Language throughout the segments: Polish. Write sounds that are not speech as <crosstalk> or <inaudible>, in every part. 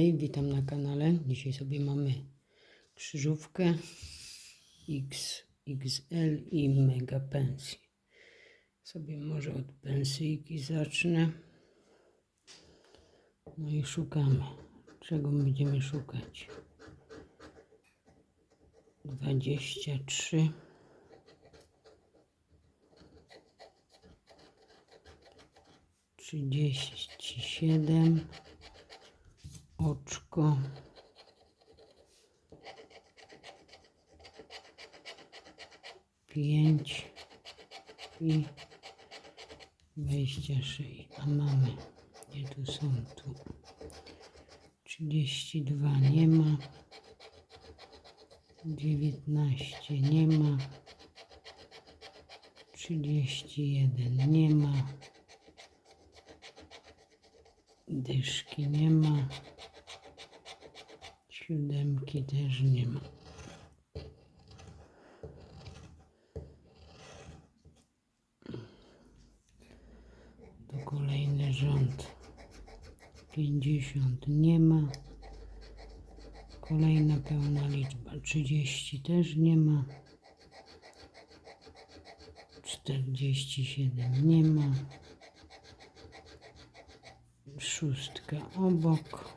Hej, witam na kanale. Dzisiaj sobie mamy krzyżówkę X, XL i Mega Pensji. Sobie może od pensyjki zacznę. No i szukamy. Czego będziemy szukać? 23 37 oczko. Pięć i dwadzieścia sześć. A mamy gdzie tu są? Tu. Trzydzieści dwa. Nie ma. Dziewiętnaście. Nie ma. Trzydzieści jeden. Nie ma. Dyszki nie ma Siódemki też nie ma. To kolejny rząd. Pięćdziesiąt nie ma. Kolejna pełna liczba. Trzydzieści też nie ma. Czterdzieści siedem nie ma. Szóstka obok.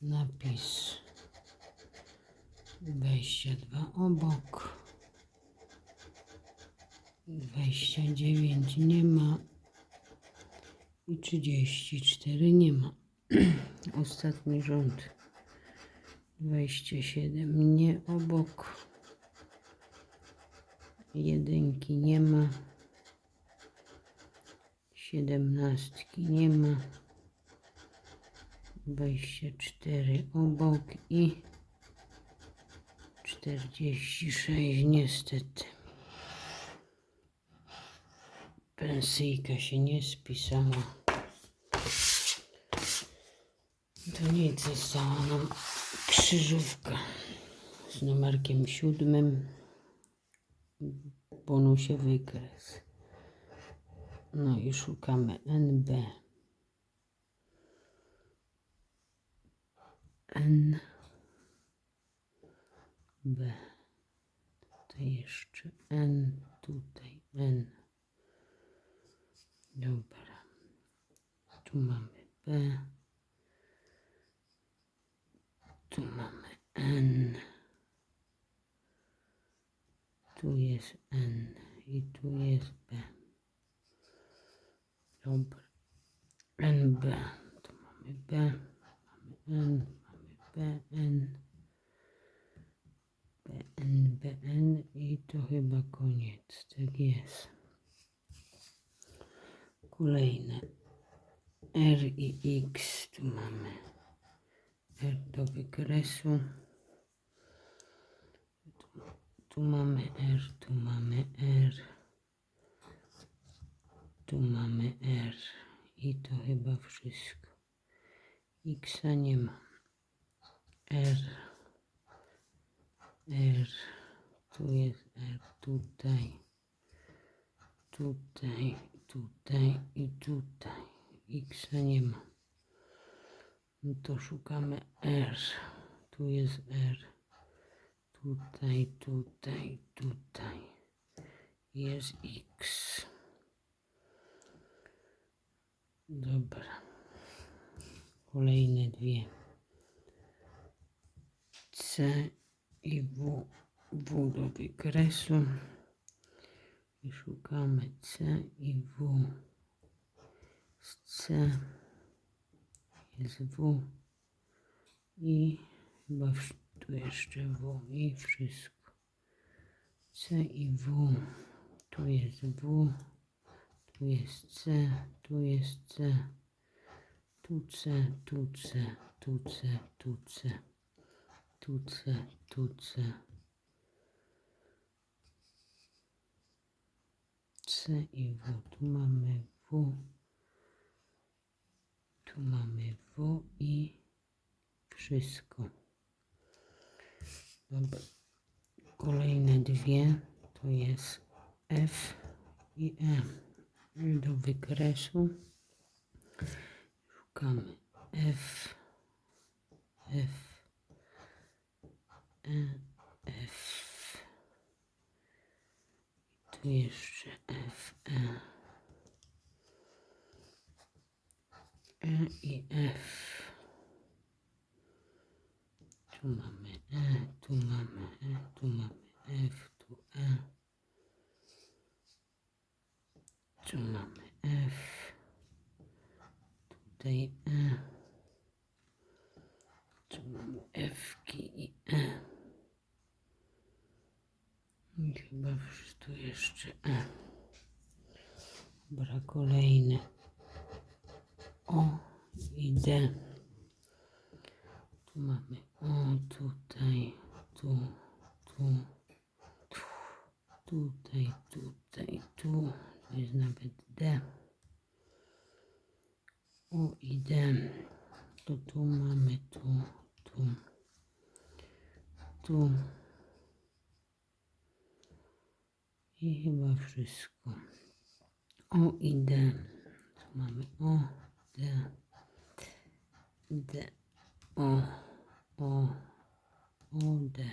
napis 22 obok. 29 nie ma. I 34 nie ma. <clears throat> Ostatni rząd. 27 nie obok. Jedynki nie ma. Siedemnastki nie ma 24 obok i 46 niestety. Pensyjka się nie spisała. To nic, została nam krzyżówka z numerkiem siódmym. Bonusie wykres. No i szukamy NB. N, B. Tutaj jeszcze N, tutaj N. Dobra. Tu mamy B. Tu mamy N. Tu jest N i tu jest B. Dobra. NB. Tu mamy B. Mamy N. PN, PN, PN i to chyba koniec. Tak jest. Kolejne. R i X tu mamy. R do wykresu. Tu, tu mamy R, tu mamy R. Tu mamy R. I to chyba wszystko. X nie ma. R, R, tu jest R, tutaj, tutaj, tutaj i tutaj. X nie ma. No to szukamy R. Tu jest R. Tutaj, tutaj, tutaj. Jest X. Dobra. Kolejne dwie. C i W, W do wykresu i szukamy C i W. Z C jest W. I chyba tu jeszcze W i wszystko. C i W, tu jest W, tu jest C, tu jest C, tu C, tu C, tu C, tu C, tu C, tu C. C i W. Tu mamy W. Tu mamy W i wszystko. Dobra. Kolejne dwie to jest F i E. Do wykresu szukamy F, F, F. I tu jeszcze F, E. E i F. Tu mamy E, tu mamy E, tu mamy F, tu E. Tu mamy F. Tutaj E. Tu mamy F i E. I chyba wsz- E. Dobra, kolejny. O i D. Tu mamy O, tutaj, tu, tu, tu, tutaj, tutaj, tu. To jest nawet D. O i D. To tu mamy, tu, tu, tu. I chyba wszystko. O i D. Tu mamy O, D, D, O, O, O, D.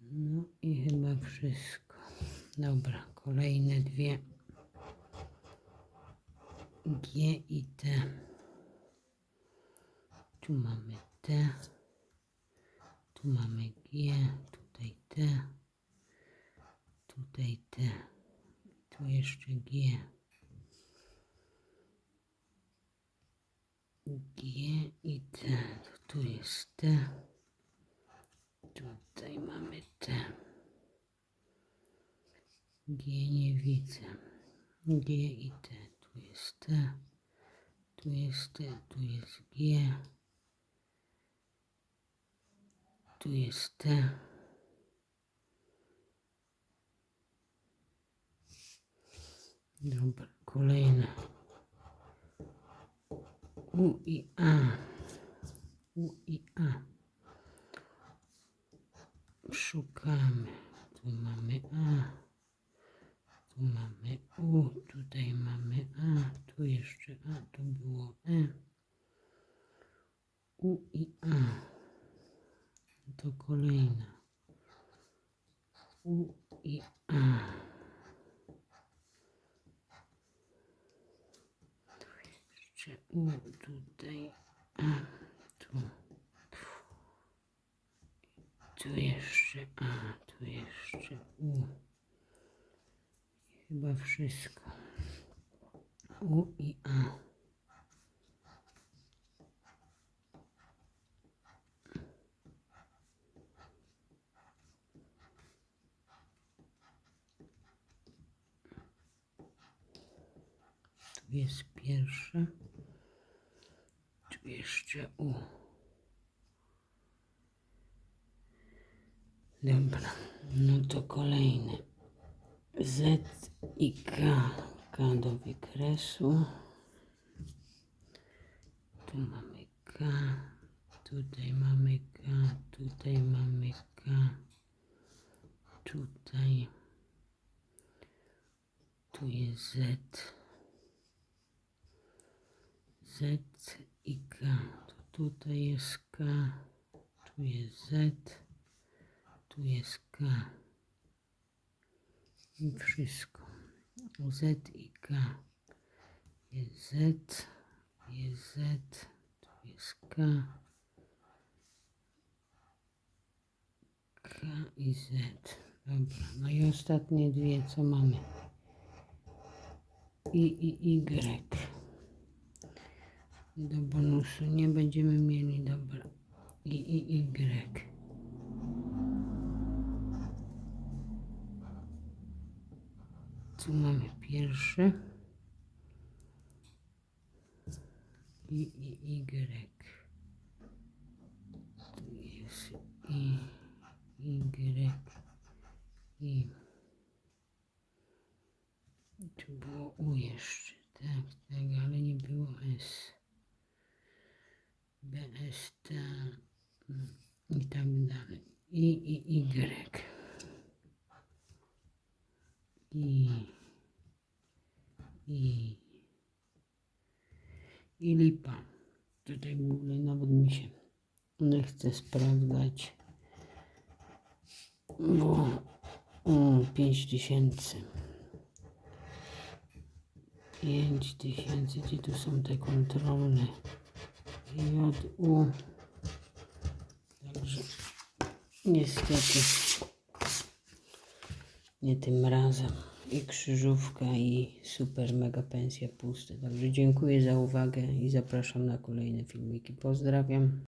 No i chyba wszystko. Dobra, kolejne dwie. G i T. Tu mamy T. Tu mamy G. Tutaj T. Tutaj T. Tu jeszcze G. G i T. To tu jest T. Tutaj mamy T. G nie widzę. G i T. Tu jest T. Tu jest T. Tu jest G. Tu jest T. Dobra, kolejne. U i A. U i A. Szukamy. Tu mamy A. Tu mamy U. Tutaj mamy A. Tu jeszcze A. To było E. U i A. To kolejna. U i A. Jeszcze U tutaj. A. Tu. Tu jeszcze A. Tu jeszcze U. Wszystko. U i A. Tu jest pierwsze. Tu jeszcze U. Dobra, no to kolejny. I. K do wykresu. Tu mamy K. Tutaj mamy K. Tutaj mamy K. Tutaj. Tu jest Z. Z i K. To tutaj jest K. Tu jest Z. Tu jest K. I wszystko. Z i K. Jest Z. Jest Z. Tu jest K. K i Z. Dobra. No i ostatnie dwie, co mamy? I i Y. Do bonusu nie będziemy mieli, dobra. I i Y. Tu mamy pierwszy. I, I, Y. Tu jest I, Y, I. Tu było U jeszcze, tak, tak, ale nie było S. BS, i tak dalej. I, I, Y. I, I, i lipa. Tutaj w ogóle nawet mi się nie chce sprawdzać, bo mm, 5 tysięcy. 5 tysięcy, gdzie tu są te kontrolne? JU. Także niestety nie tym razem. I krzyżówka i super mega pensja puste. Także dziękuję za uwagę i zapraszam na kolejne filmiki. Pozdrawiam.